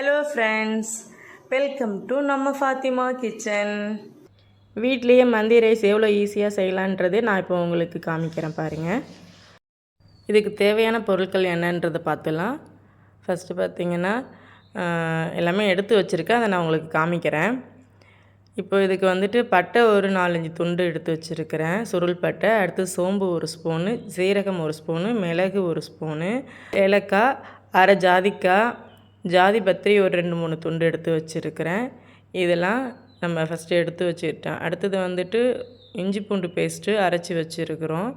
Hello friends welcome to நம்ம Fathima kitchen வீட்லேயே மந்தி ரைஸ் எவ்வளோ ஈஸியாக செய்யலான்றது நான் இப்போ உங்களுக்கு காமிக்கிறேன் பாருங்கள் இதுக்கு தேவையான பொருட்கள் என்னன்றதை பார்த்துலாம் ஃபஸ்ட்டு பார்த்தீங்கன்னா எல்லாமே எடுத்து வச்சுருக்கேன். அதை நான் உங்களுக்கு காமிக்கிறேன். இப்போ இதுக்கு வந்துட்டு பட்டை ஒரு நாலஞ்சு துண்டு எடுத்து வச்சுருக்கிறேன். சுருள் பட்டை அடுத்து சோம்பு ஒரு ஸ்பூனு சீரகம் ஒரு ஸ்பூனு மிளகு ஒரு ஸ்பூனு ஏலக்காய் அரை ஜாதிக்காய் ஜாதி பத்திரி ஒரு ரெண்டு மூணு துண்டு எடுத்து வச்சுருக்கிறேன். இதெல்லாம் நம்ம ஃபஸ்ட்டு எடுத்து வச்சுக்கிட்டோம். அடுத்தது வந்துட்டு இஞ்சி பூண்டு பேஸ்ட்டு அரைச்சி வச்சுருக்குறோம்.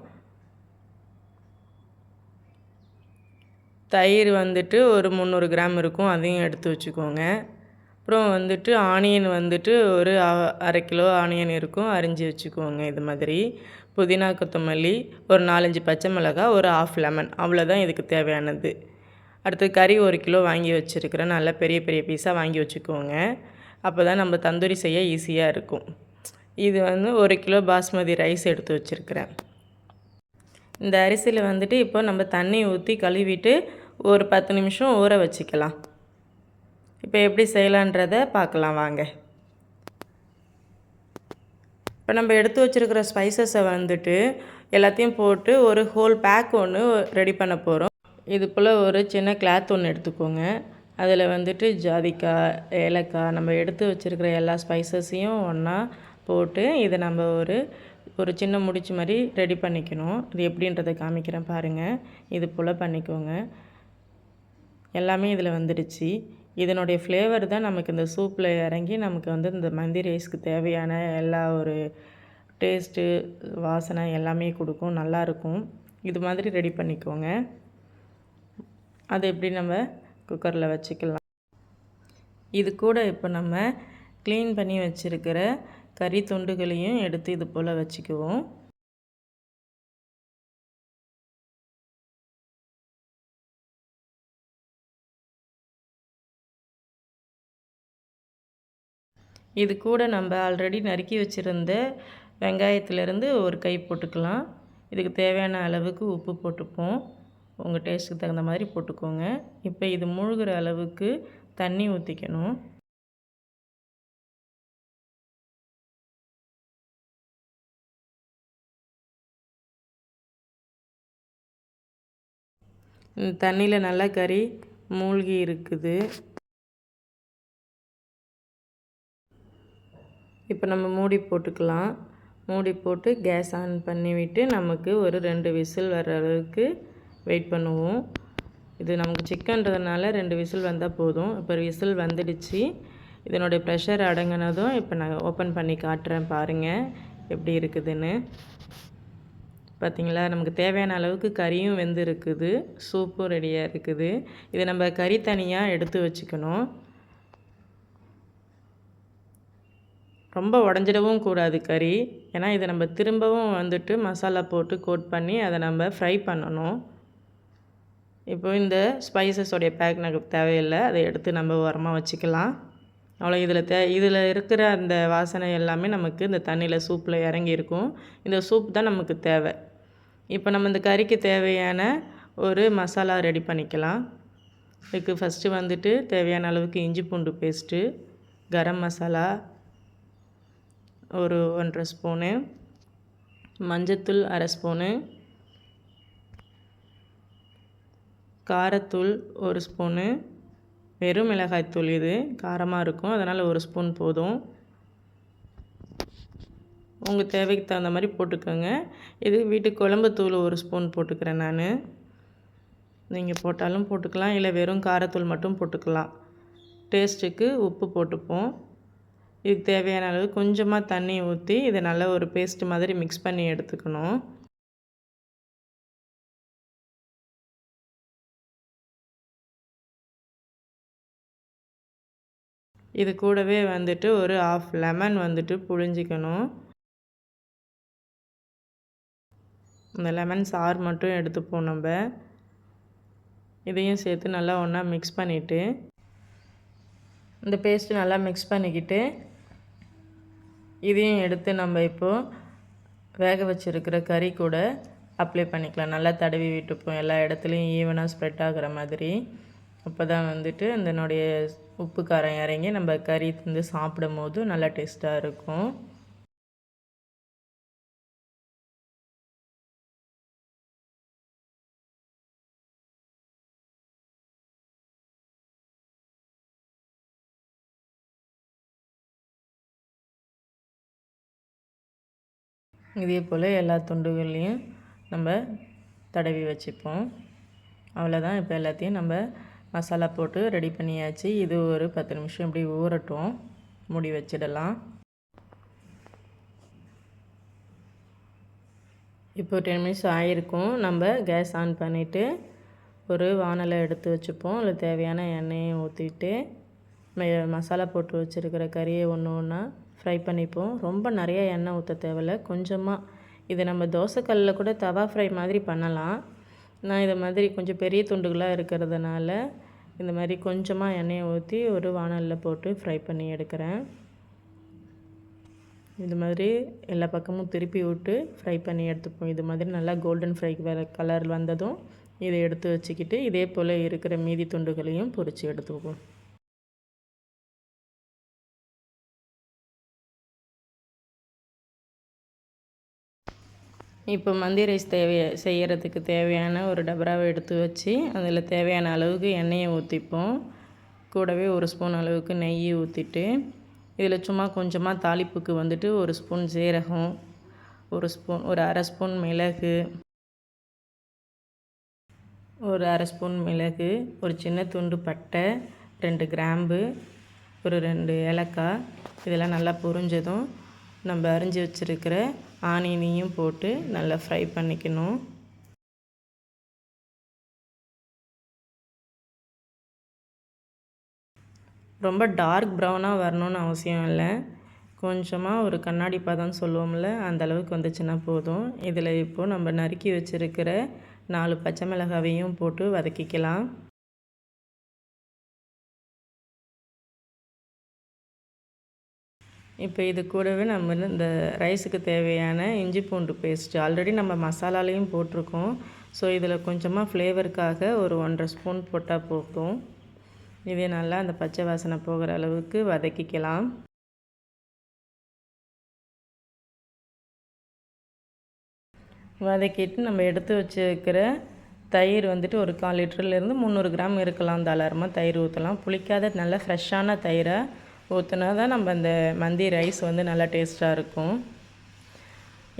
தயிர் வந்துட்டு ஒரு முந்நூறு கிராம் இருக்கும். அதையும் எடுத்து வச்சுக்கோங்க. அப்புறம் வந்துட்டு ஆனியன் வந்துட்டு ஒரு அ- அரை கிலோ ஆனியன் இருக்கும். அரிஞ்சு வச்சுக்கோங்க இது மாதிரி. புதினா கொத்தமல்லி ஒரு நாலஞ்சு பச்சை மிளகா ஒரு ஆஃப் லெமன் அவ்வளோதான் இதுக்கு தேவையானது. அடுத்து கறி ஒரு கிலோ வாங்கி வச்சுருக்கிறேன் நல்லா பெரிய பெரிய பீஸாக வாங்கி வச்சுக்கோங்க. அப்போ தான் நம்ம தந்தூரி செய்ய ஈஸியாக இருக்கும். இது வந்து ஒரு கிலோ பாஸ்மதி ரைஸ் எடுத்து வச்சுருக்கிறேன். இந்த அரிசியில் வந்துட்டு இப்போ நம்ம தண்ணி ஊற்றி கழுவிட்டு ஒரு பத்து நிமிஷம் ஊற வச்சுக்கலாம். இப்போ எப்படி செய்யலான்றதை பார்க்கலாம் வாங்க. இப்போ நம்ம எடுத்து வச்சுருக்கிற ஸ்பைசஸை வந்துட்டு எல்லாத்தையும் போட்டு ஒரு ஹோல் பேக் ஒன்று ரெடி பண்ண போகிறோம் இது போல் ஒரு சின்ன கிளாத் ஒன்று எடுத்துக்கோங்க. அதில் வந்துட்டு ஜாதிக்காய் ஏலக்காய் நம்ம எடுத்து வச்சுருக்கிற எல்லா ஸ்பைசஸையும் ஒன்றா போட்டு இதை நம்ம ஒரு ஒரு சின்ன முடிச்சு மாதிரி ரெடி பண்ணிக்கணும். இது எப்படின்றத காமிக்கிறேன் பாருங்கள் இது போல் பண்ணிக்கோங்க. எல்லாமே இதில் வந்துடுச்சு. இதனுடைய ஃப்ளேவர் தான் நமக்கு இந்த சூப்பில் இறங்கி நமக்கு வந்து இந்த மந்தி ரைஸ்க்கு தேவையான எல்லா ஒரு டேஸ்ட்டு வாசனை எல்லாமே கொடுக்கும். நல்லாயிருக்கும் இது மாதிரி ரெடி பண்ணிக்கோங்க. அதை எப்படி நம்ம குக்கரில் வச்சுக்கலாம். இது கூட இப்போ நம்ம க்ளீன் பண்ணி வச்சுருக்கிற கறி துண்டுகளையும் எடுத்து இது போல் வச்சுக்குவோம். இது கூட நம்ம ஆல்ரெடி நறுக்கி வச்சுருந்த வெங்காயத்துலேருந்து ஒரு கை போட்டுக்கலாம். இதுக்கு தேவையான அளவுக்கு உப்பு போட்டுப்போம். உங்கள் டேஸ்ட்டுக்கு தகுந்த மாதிரி போட்டுக்கோங்க. இப்போ இது மூழ்கிற அளவுக்கு தண்ணி ஊற்றிக்கணும் தண்ணியில் நல்லா கறி மூழ்கி இருக்குது. இப்போ நம்ம மூடி போட்டுக்கலாம். மூடி போட்டு கேஸ் ஆன் பண்ணிவிட்டு நமக்கு ஒரு ரெண்டு விசில் வர அளவுக்கு வெயிட் பண்ணுவோம். இது நமக்கு சிக்கன்றதுனால ரெண்டு விசில் வந்தால் போதும். இப்போ விசில் வந்துடுச்சு. இதனுடைய ப்ரெஷர் அடங்கினதும் இப்போ நான் ஓப்பன் பண்ணி காட்டுறேன் பாருங்கள் எப்படி இருக்குதுன்னு. பார்த்தீங்களா நமக்கு தேவையான அளவுக்கு கறியும் வெந்து இருக்குது சூப்பும் ரெடியாக இருக்குது. இதை நம்ம கறி தனியாக எடுத்து வச்சுக்கணும். ரொம்ப உடஞ்சிடவும் கூடாது கறி. ஏன்னா இதை நம்ம திரும்பவும் வந்துட்டு மசாலா போட்டு கோட் பண்ணி அதை நம்ம ஃப்ரை பண்ணணும். இப்போ இந்த ஸ்பைசஸோடைய பேக் நமக்கு தேவையில்லை. அதை எடுத்து நம்ம உரமாக வச்சுக்கலாம். அவ்வளோ இதில் தே இதில் இருக்கிற அந்த வாசனை எல்லாமே நமக்கு இந்த தண்ணியில் சூப்பில் இறங்கி இருக்கும். இந்த சூப் தான் நமக்கு தேவை. இப்போ நம்ம இந்த கறிக்கு தேவையான ஒரு மசாலா ரெடி பண்ணிக்கலாம். இதுக்கு ஃபஸ்ட்டு வந்துட்டு தேவையான அளவுக்கு இஞ்சி பூண்டு பேஸ்ட்டு கரம் மசாலா ஒரு ஒன்றரை ஸ்பூனு மஞ்சத்தூள் அரை ஸ்பூனு காரத்தூள் ஒரு ஸ்பூனு வெறும் மிளகாய்த்தூள் இது. காரமாக இருக்கும். அதனால் ஒரு ஸ்பூன் போதும். உங்கள் தேவைக்கு தகுந்த மாதிரி போட்டுக்கோங்க. இது வீட்டு குழம்பு தூள் ஒரு ஸ்பூன் போட்டுக்கிறேன் நான். நீங்கள் போட்டாலும் போட்டுக்கலாம். இல்லை வெறும் காரத்தூள் மட்டும் போட்டுக்கலாம். டேஸ்ட்டுக்கு உப்பு போட்டுப்போம். இதுக்கு தேவையான அளவு கொஞ்சமாக தண்ணி ஊற்றி இதை நல்லா ஒரு பேஸ்ட் மாதிரி மிக்ஸ் பண்ணி எடுத்துக்கணும். இது கூடவே வந்துட்டு ஒரு ஆஃப் லெமன் வந்துட்டு புழிஞ்சிக்கணும். இந்த லெமன் சாறு மட்டும் எடுத்துப்போம் நம்ம. இதையும் சேர்த்து நல்லா ஒன்றா மிக்ஸ் பண்ணிவிட்டு இந்த பேஸ்ட்டு நல்லா மிக்ஸ் பண்ணிக்கிட்டு இதையும் எடுத்து நம்ம இப்போது வேக வச்சுருக்கிற கறி கூட அப்ளை பண்ணிக்கலாம். நல்லா தடவி விட்டுப்போம். எல்லா இடத்துலையும் ஈவனாக ஸ்ப்ரெட் ஆகிற மாதிரி. அப்போ தான் வந்துட்டு அதனுடைய உப்பு காரம் இறங்கி நம்ம கறி வந்து சாப்பிடும் போது நல்லா டேஸ்ட்டாக இருக்கும். இதே போல் எல்லா துண்டுகள்லையும் நம்ம தடவி வச்சுப்போம். அவ்வளோதான் இப்போ எல்லாத்தையும் நம்ம மசாலா போட்டு ரெடி பண்ணியாச்சு. இது ஒரு பத்து நிமிஷம் இப்படி ஊறட்டும். மூடி வச்சிடலாம். இப்போ டென் மினிட்ஸ் ஆகிருக்கும் நம்ம கேஸ் ஆன் பண்ணிவிட்டு ஒரு வானலை எடுத்து வச்சுப்போம். அதில் தேவையான எண்ணெயை ஊற்றிட்டு மசாலா போட்டு வச்சுருக்கிற கறியை ஒன்று ஒன்றா ஃப்ரை பண்ணிப்போம். ரொம்ப நிறைய எண்ணெய் ஊற்ற தேவையில்ல. கொஞ்சமாக இதை நம்ம தோசைக்கல்லில் கூட தவா ஃப்ரை மாதிரி பண்ணலாம். நான் இதை மாதிரி கொஞ்சம் பெரிய துண்டுகளாக இருக்கிறதுனால இந்த மாதிரி கொஞ்சமாக எண்ணெயை ஊற்றி ஒரு வானலில் போட்டு ஃப்ரை பண்ணி எடுக்கிறேன். இது மாதிரி எல்லா பக்கமும் திருப்பி விட்டு ஃப்ரை பண்ணி எடுத்துப்போம். இது மாதிரி நல்லா கோல்டன் ஃப்ரை கலர் வந்ததும் இதை எடுத்து வச்சுக்கிட்டு இதே போல் இருக்கிற மீதி துண்டுகளையும் பொறிச்சு எடுத்துக்குவோம் இப்போ மந்தி ரைஸ் தேவையை செய்கிறதுக்கு தேவையான ஒரு டபராவை எடுத்து வச்சு அதில் தேவையான அளவுக்கு எண்ணெயை ஊற்றிப்போம் கூடவே ஒரு ஸ்பூன் அளவுக்கு நெய் ஊற்றிட்டு இதில் சும்மா கொஞ்சமாக தாளிப்புக்கு வந்துட்டு ஒரு ஸ்பூன் சீரகம் ஒரு ஸ்பூன் ஒரு அரை ஸ்பூன் மிளகு ஒரு அரை ஸ்பூன் மிளகு ஒரு சின்ன துண்டு பட்டை ரெண்டு கிராம்பு ஒரு ரெண்டு ஏலக்காய் இதெல்லாம் நல்லா புரிஞ்சதும் நம்ம அரிஞ்சு வச்சுருக்கிற ஆனியனையும் போட்டு நல்லா ஃப்ரை பண்ணிக்கணும். ரொம்ப டார்க் ப்ரௌனாக வரணும்னு அவசியம் இல்லை. கொஞ்சமாக ஒரு கண்ணாடி பதம் சொல்லுவோம்ல அந்த அளவுக்கு வந்துச்சுன்னா போதும். இதில் இப்போது நம்ம நறுக்கி வச்சுருக்கிற நாலு பச்சை மிளகாவையும் போட்டு வதக்கிக்கலாம். இப்போ இது கூடவே நம்ம இந்த ரைஸுக்கு தேவையான இஞ்சி பூண்டு பேஸ்ட்டு ஆல்ரெடி நம்ம மசாலாலையும் போட்டிருக்கோம். ஸோ இதில் கொஞ்சமாக ஃப்ளேவருக்காக ஒரு ஒன்றரை ஸ்பூன் போட்டால் போதும். இதே நல்லா அந்த பச்சை வாசனை போகிற அளவுக்கு வதக்கிக்கலாம். வதக்கிட்டு நம்ம எடுத்து வச்சுருக்கிற தயிர் வந்துட்டு ஒரு கால் லிட்டர்லேருந்து முந்நூறு கிராம் இருக்கலாம். தாராளமாக தயிர் ஊற்றலாம் புளிக்காத நல்ல ஃப்ரெஷ்ஷான தயிரை ஊற்றினா தான் நம்ம அந்த மந்தி ரைஸ் வந்து நல்லா டேஸ்ட்டாக இருக்கும்.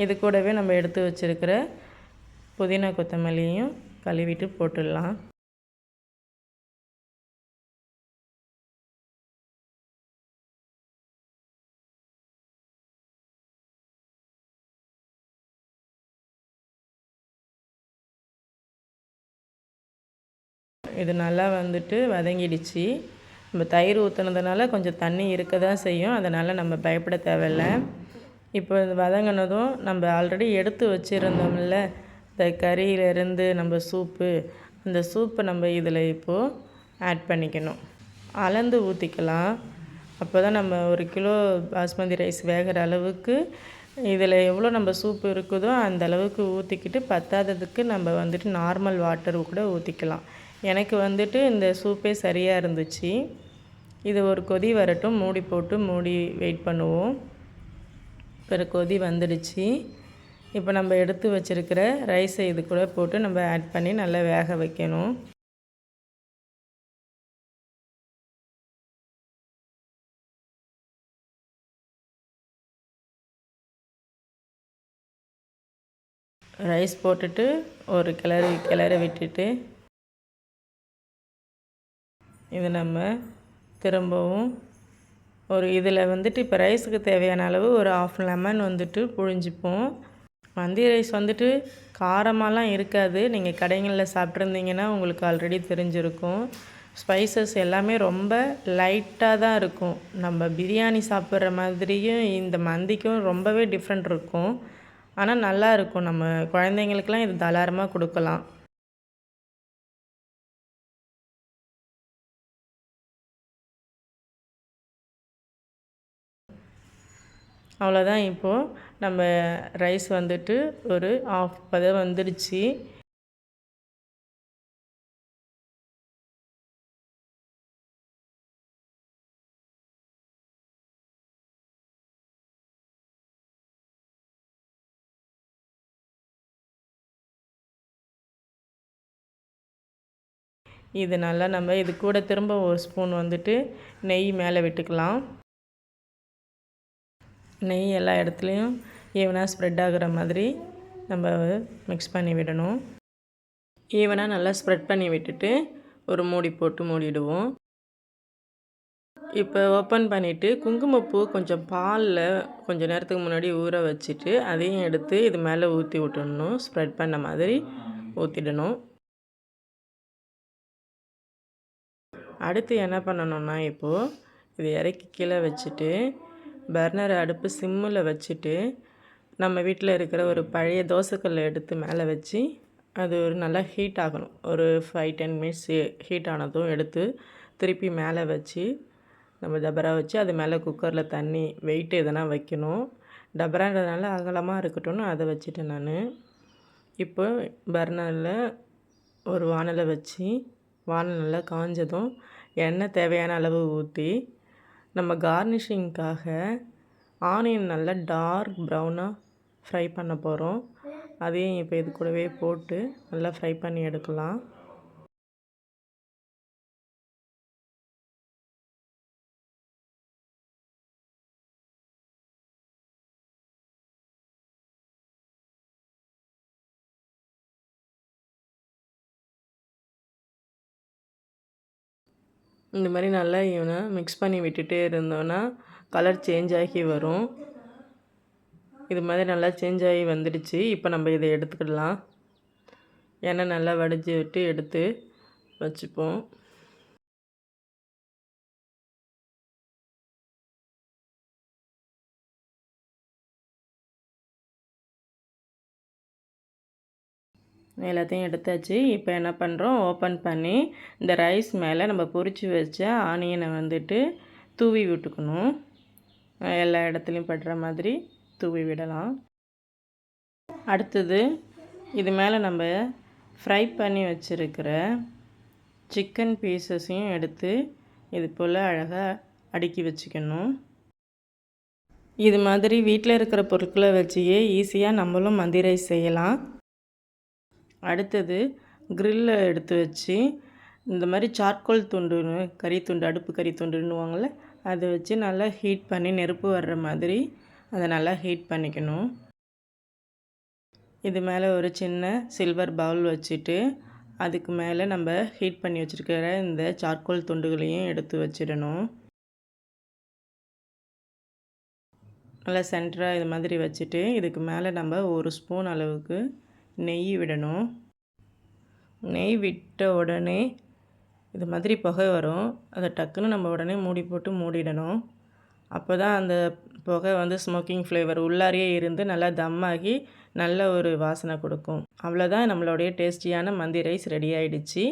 இது கூடவே நம்ம எடுத்து வச்சுருக்கிற புதினா கொத்தமல்லியும் கழுவிட்டு போட்டுடலாம். இது நல்லா வந்துட்டு வதங்கிடுச்சு. நம்ம தயிர் ஊற்றுனதுனால கொஞ்சம் தண்ணி இருக்க தான் செய்யும். அதனால் நம்ம பயப்பட தேவையில்ல. இப்போ இது வதங்கினதும் நம்ம ஆல்ரெடி எடுத்து வச்சுருந்தோம்ல இந்த கறியிலேருந்து நம்ம சூப்பு அந்த சூப்பை நம்ம இதில் இப்போது ஆட் பண்ணிக்கணும். அளந்து ஊற்றிக்கலாம் அப்போ தான் நம்ம ஒரு கிலோ பாஸ்மதி ரைஸ் வேகிற அளவுக்கு இதில் எவ்வளோ நம்ம சூப்பு இருக்குதோ அந்த அளவுக்கு ஊற்றிக்கிட்டு பத்தாததுக்கு நம்ம வந்துட்டு நார்மல் வாட்டர் கூட ஊற்றிக்கலாம் எனக்கு வந்துட்டு இந்த சூப்பே சரியாக இருந்துச்சு. இது ஒரு கொதி வரட்டும். மூடி போட்டு மூடி வெயிட் பண்ணுவோம். இப்போ கொதி வந்துடுச்சு. இப்போ நம்ம எடுத்து வச்சுருக்கிற ரைஸை இது கூட போட்டு நம்ம ஆட் பண்ணி நல்லா வேக வைக்கணும். ரைஸ் போட்டுட்டு ஒரு கிளறி கிளறி விட்டுட்டு இது நம்ம திரும்பவும் ஒரு இதில் வந்துட்டு இப்போ ரைஸுக்கு தேவையான அளவு ஒரு ஆஃப் லெமன் வந்துட்டு புழிஞ்சிப்போம். மந்தி ரைஸ் வந்துட்டு காரமாலாம் இருக்காது. நீங்கள் கடைங்களில் சாப்பிட்ருந்தீங்கன்னா உங்களுக்கு ஆல்ரெடி தெரிஞ்சிருக்கும். ஸ்பைசஸ் எல்லாமே ரொம்ப லைட்டாக தான் இருக்கும். நம்ம பிரியாணி சாப்பிட்ற மாதிரியும் இந்த மந்திக்கும் ரொம்பவே டிஃப்ரெண்ட் இருக்கும். ஆனால் நல்லா இருக்கும். நம்ம குழந்தைங்களுக்கெலாம் இது தாராளமாக கொடுக்கலாம். அவ்வளோதான் இப்போது நம்ம ரைஸ் வந்துட்டு ஒரு ஆஃப் பதம் வந்துடுச்சு இது நல்லா நம்ம இது கூட திரும்ப ஒரு ஸ்பூன் வந்துட்டு நெய் மேலே விட்டுக்கலாம். நெய் எல்லா இடத்துலையும் ஈவனாக ஸ்ப்ரெட் ஆகுற மாதிரி நம்ம மிக்ஸ் பண்ணி விடணும். ஈவனாக நல்லா ஸ்ப்ரெட் பண்ணி விட்டுட்டு ஒரு மூடி போட்டு மூடிடுவோம். இப்போ ஓப்பன் பண்ணிவிட்டு குங்குமப்பூ கொஞ்சம் பாலில் கொஞ்சம் நேரத்துக்கு முன்னாடி ஊற வச்சுட்டு அதையும் எடுத்து இது மேலே ஊற்றி விட்டுடணும். ஸ்ப்ரெட் பண்ண மாதிரி ஊற்றிடணும் அடுத்து என்ன பண்ணணும்னா இப்போது இது இறக்கி கீழே வச்சுட்டு பர்னர் அடுப்பு சிம்மில் வச்சுட்டு நம்ம வீட்டில் இருக்கிற ஒரு பழைய தோசைக்கல்லை எடுத்து மேலே வச்சு அது ஒரு நல்லா ஹீட் ஆகணும். ஒரு ஃபைவ் டென் மினிட்ஸ் ஹீட் ஆனதும் எடுத்து திருப்பி மேலே வச்சு நம்ம டபரா வச்சு அது மேலே குக்கரில் தண்ணி வெயிட் எதனா வைக்கணும். டபரான்றதுனால அகலமாக இருக்கட்டும்னு அதை வச்சுட்டேன் நான். இப்போ பர்னரில் ஒரு வானலை வச்சு வானல் நல்லா காஞ்சதும் எண்ணெய் தேவையான அளவு ஊற்றி நம்ம கார்னிஷிங்க்காக ஆனியன் நல்லா டார்க் ப்ரௌனாக ஃப்ரை பண்ண போகிறோம் அதையும் இப்போ இது கூடவே போட்டு நல்லா ஃப்ரை பண்ணி எடுக்கலாம். இந்த மாதிரி நல்லா இவனை மிக்ஸ் பண்ணி விட்டுட்டே இருந்தோன்னா கலர் சேஞ்ச் ஆகி வரும். இது மாதிரி நல்லா சேஞ்ச் ஆகி வந்துடுச்சு. இப்போ நம்ம இதை எடுத்துக்கிடலாம் எண்ணெய் நல்லா வடிஞ்சு விட்டு எடுத்து வச்சுப்போம். எல்லாத்தையும் எடுத்தாச்சு. இப்போ என்ன பண்ணுறோம் ஓப்பன் பண்ணி இந்த ரைஸ் மேலே நம்ம பொரித்து வச்ச ஆனியனை வந்துட்டு தூவி விட்டுக்கணும். எல்லா இடத்துலையும் படுற மாதிரி தூவி விடலாம். அடுத்தது இது மேலே நம்ம ஃப்ரை பண்ணி வச்சுருக்கிற சிக்கன் பீசஸையும் எடுத்து இது போல் அழகாக அடுக்கி வச்சுக்கணும். இது மாதிரி வீட்டில் இருக்கிற பொருட்களை வச்சியே ஈஸியாக நம்மளும் மந்தி ரைஸ் செய்யலாம். அடுத்தது க்ரில்லை எடுத்து வச்சு இந்த மாதிரி சார்கோல் துண்டுன்னு கறி துண்டு அடுப்பு கறி துண்டுன்னுவாங்கள்ல அதை வச்சு நல்லா ஹீட் பண்ணி நெருப்பு வர்ற மாதிரி அதை நல்லா ஹீட் பண்ணிக்கணும். இது மேலே ஒரு சின்ன சில்வர் பவுல் வச்சுட்டு அதுக்கு மேலே நம்ம ஹீட் பண்ணி வச்சுருக்கிற இந்த சார்கோல் துண்டுகளையும் எடுத்து வச்சிடணும். நல்லா சென்டராக இது மாதிரி வச்சுட்டு இதுக்கு மேலே நம்ம ஒரு ஸ்பூன் அளவுக்கு நெய் விடணும். நெய் விட்ட உடனே இது மாதிரி புகை வரும். அதை டக்குன்னு நம்ம உடனே மூடி போட்டு மூடிடணும். அப்போ தான் அந்த புகை வந்து ஸ்மோக்கிங் ஃப்ளேவர் உள்ளாரியே இருந்து நல்லா தம்மாகி நல்ல ஒரு வாசனை கொடுக்கும். அவ்வளோதான் நம்மளுடைய டேஸ்டியான மந்தி ரைஸ் ரெடி ஆகிடுச்சி